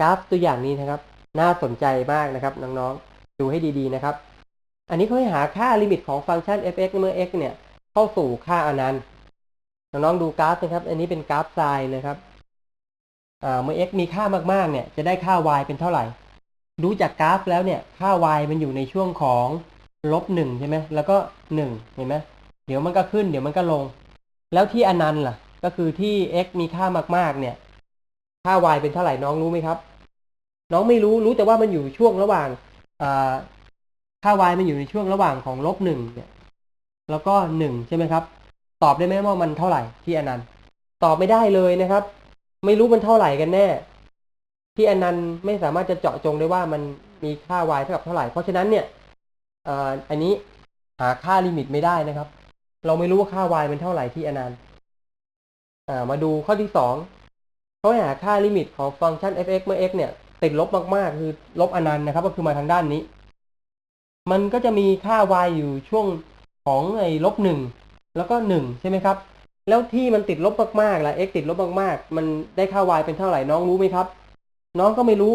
กราฟตัวอย่างนี้นะครับ น่าสนใจมากนะครับน้องๆ ดูให้ดีๆนะครับ อันนี้เขาให้หาค่าลิมิตของฟังก์ชัน f(x) เมื่อ x เนี่ย เข้าสู่ค่าอนันต์น้องๆดูกราฟนะครับ อันนี้เป็นกราฟไซน์นะครับเมื่อ x มีค่ามากๆ เนี่ย จะได้ค่า y เป็นเท่าไหร่ดูจากกราฟแล้วเนี่ย ค่า y มันอยู่ในช่วงของลบหนึ่งใช่ไหม แล้วก็หนึ่งเห็นไหมเดี๋ยวมันก็ขึ้น เดี๋ยวมันก็ลง แล้วที่อนันต์ล่ะ ก็คือที่ x มีค่ามากๆ เนี่ย ค่า y เป็นเท่าไหร่น้องรู้ไหมครับ น้องไม่รู้รู้แต่ว่ามันอยู่ช่วงระหว่างค่า y มันอยู่ในช่วงระหว่างของลบหนึ่งเนี่ยแล้วก็หนึ่งใช่ไหมครับ ตอบได้ไหมว่ามันเท่าไหร่ที่อนันต์ตอบไม่ได้เลยนะครับ ไม่รู้มันเท่าไหร่กันแน่ ที่อนันต์ไม่สามารถจะเจาะจงได้ว่ามันมีค่า y เท่ากับเท่าไหร่เพราะฉะนั้นเนี่ยอ,อันนี้หาค่าลิมิตไม่ได้นะครับ เราไม่รู้ว่าค่า y เป็นเท่าไหร่ที่อนันต์มาดูข้อที่สองเขาหาค่าลิมิตของฟังก์ชัน f(x) เมื่อ x เนี่ย ติดลบมากๆ คือลบอนันต์นะครับ ก็คือมาทางด้านนี้ มันก็จะมีค่า y อยู่ช่วงของไอ้ลบหนึ่งแล้วก็หนึ่งใช่ไหมครับ แล้วที่มันติดลบมากๆล่ะ x ติดลบมากๆ มันได้ค่า y เป็นเท่าไหร่น้องรู้ไหมครับ น้องก็ไม่รู้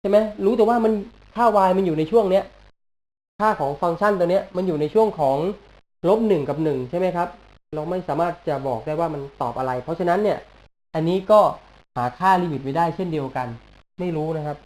ใช่ไหมรู้แต่ว่ามันค่า y มันอยู่ในช่วงเนี้ยค่าของฟังก์ชันตัวเนี้ยมันอยู่ในช่วงของลบหนึ่งกับหนึ่งใช่ไหมครับ เราไม่สามารถจะบอกได้ว่ามันตอบอะไร เพราะฉะนั้นเนี่ย อันนี้ก็หาค่าลิมิตไม่ได้เช่นเดียวกัน ไม่รู้นะครับ